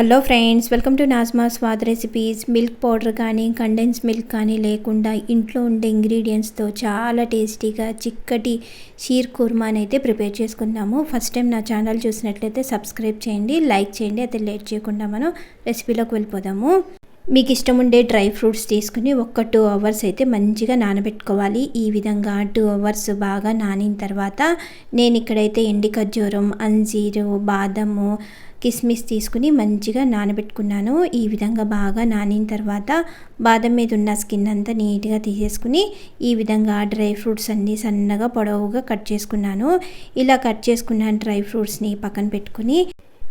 Hello friends welcome to Nazma Swad recipes milk powder కానీ condense milk కానీ లేకుండా ఇంట్లో ఉండే ఇంగ్రీడియంట్స్తో చాలా టేస్టీగా చిక్కటి షీర్ కుర్మాని అయితే ప్రిపేర్ చేసుకుందాము ఫస్ట్ టైం నా ఛానల్ చూసినట్లయితే సబ్స్క్రైబ్ చేయండి లైక్ చేయండి అయితే లేట్ చేయకుండా మనం రెసిపీలోకి వెళ్ళిపోదాము. మీకు ఇష్టం ఉండే డ్రై ఫ్రూట్స్ తీసుకుని ఒక్క టూ అవర్స్ అయితే మంచిగా నానబెట్టుకోవాలి. ఈ విధంగా టూ అవర్స్ బాగా నానిన తర్వాత నేను ఇక్కడైతే ఎండి ఖర్జూరం అంజీరు బాదము కిస్మిస్ తీసుకుని మంచిగా నానబెట్టుకున్నాను. ఈ విధంగా బాగా నానిన తర్వాత బాదం మీద ఉన్న స్కిన్ అంతా నీట్గా తీసేసుకుని ఈ విధంగా డ్రై ఫ్రూట్స్ అన్నీ సన్నగా పొడవుగా కట్ చేసుకున్నాను. ఇలా కట్ చేసుకున్న డ్రై ఫ్రూట్స్ని పక్కన పెట్టుకుని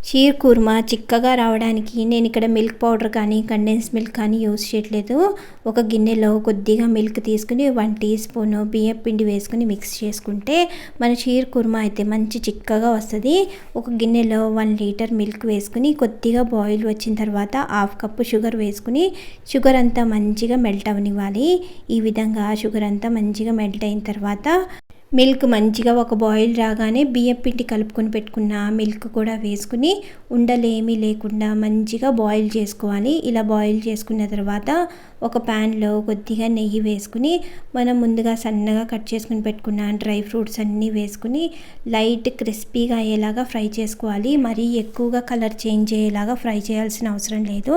షీర్ కుర్మా చిక్కగా రావడానికి నేను ఇక్కడ మిల్క్ పౌడర్ కానీ కండెన్స్ మిల్క్ కానీ యూస్ చేయట్లేదు. ఒక గిన్నెలో కొద్దిగా మిల్క్ తీసుకుని వన్ టీ స్పూన్ బియ్యం పిండి వేసుకుని మిక్స్ చేసుకుంటే మన షీర్ కుర్మా అయితే మంచి చిక్కగా వస్తుంది. ఒక గిన్నెలో వన్ లీటర్ మిల్క్ వేసుకుని కొద్దిగా బాయిల్ వచ్చిన తర్వాత హాఫ్ కప్పు షుగర్ వేసుకుని షుగర్ అంతా మంచిగా మెల్ట్ అవనివ్వాలి. ఈ విధంగా షుగర్ అంతా మంచిగా మెల్ట్ అయిన తర్వాత మిల్క్ మంచిగా ఒక బాయిల్ రాగానే బియ్యం పిండి కలుపుకొని పెట్టుకున్న మిల్క్ కూడా వేసుకుని ఉండలేమీ లేకుండా మంచిగా బాయిల్ చేసుకోవాలి. ఇలా బాయిల్ చేసుకున్న తర్వాత ఒక ప్యాన్లో కొద్దిగా నెయ్యి వేసుకుని మనం ముందుగా సన్నగా కట్ చేసుకుని పెట్టుకున్న డ్రై ఫ్రూట్స్ అన్నీ వేసుకుని లైట్ క్రిస్పీగా అయ్యేలాగా ఫ్రై చేసుకోవాలి. మరీ ఎక్కువగా కలర్ చేంజ్ అయ్యేలాగా ఫ్రై చేయాల్సిన అవసరం లేదు.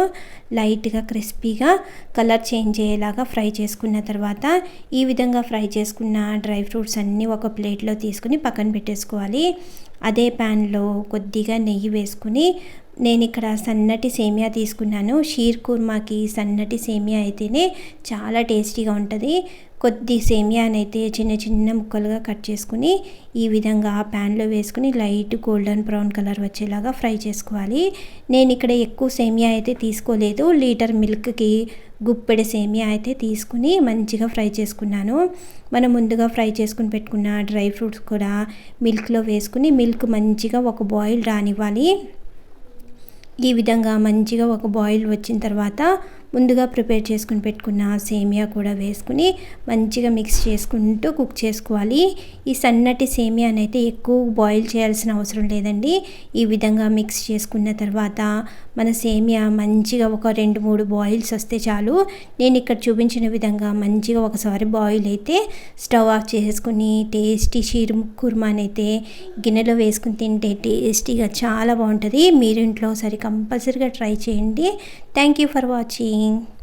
లైట్గా క్రిస్పీగా కలర్ చేంజ్ అయ్యేలాగా ఫ్రై చేసుకున్న తర్వాత ఈ విధంగా ఫ్రై చేసుకున్న డ్రై ఫ్రూట్స్ అన్నీ ఒక ప్లేట్లో తీసుకుని పక్కన పెట్టేసుకోవాలి. అదే ప్యాన్లో కొద్దిగా నెయ్యి వేసుకుని నేను ఇక్కడ సన్నటి సేమియా తీసుకున్నాను. షీర్ కుర్మాకి సన్నటి సేమియా అయితేనే చాలా టేస్టీగా ఉంటుంది. కొద్ది సేమియానైతే చిన్న చిన్న ముక్కలుగా కట్ చేసుకుని ఈ విధంగా ప్యాన్లో వేసుకుని లైట్ గోల్డెన్ బ్రౌన్ కలర్ వచ్చేలాగా ఫ్రై చేసుకోవాలి. నేను ఇక్కడ ఎక్కువ సేమియా అయితే తీసుకోలేదు. లీటర్ మిల్క్కి గుప్పెడ సేమియా అయితే తీసుకుని మంచిగా ఫ్రై చేసుకున్నాను. మనం ముందుగా ఫ్రై చేసుకుని పెట్టుకున్న డ్రై ఫ్రూట్స్ కూడా మిల్క్లో వేసుకుని మిల్క్ మంచిగా ఒక బాయిల్ రానివ్వాలి. ఈ విధంగా మంచిగా ఒక బాయిల్ వచ్చిన తర్వాత ముందుగా ప్రిపేర్ చేసుకుని పెట్టుకున్న సేమియా కూడా వేసుకుని మంచిగా మిక్స్ చేసుకుంటూ కుక్ చేసుకోవాలి. ఈ సన్నటి సేమియానైతే ఎక్కువ బాయిల్ చేయాల్సిన అవసరం లేదండి. ఈ విధంగా మిక్స్ చేసుకున్న తర్వాత మన సేమియా మంచిగా ఒక రెండు మూడు బాయిల్స్ వస్తే చాలు. నేను ఇక్కడ చూపించిన విధంగా మంచిగా ఒకసారి బాయిల్ అయితే స్టవ్ ఆఫ్ చేసుకుని టేస్టీ షీర్ కుర్మానైతే గిన్నెలో వేసుకుని తింటే టేస్టీగా చాలా బాగుంటుంది. మీరు ఇంట్లో సరి కంపల్సరీగా ట్రై చేయండి. Thank you for watching. morning.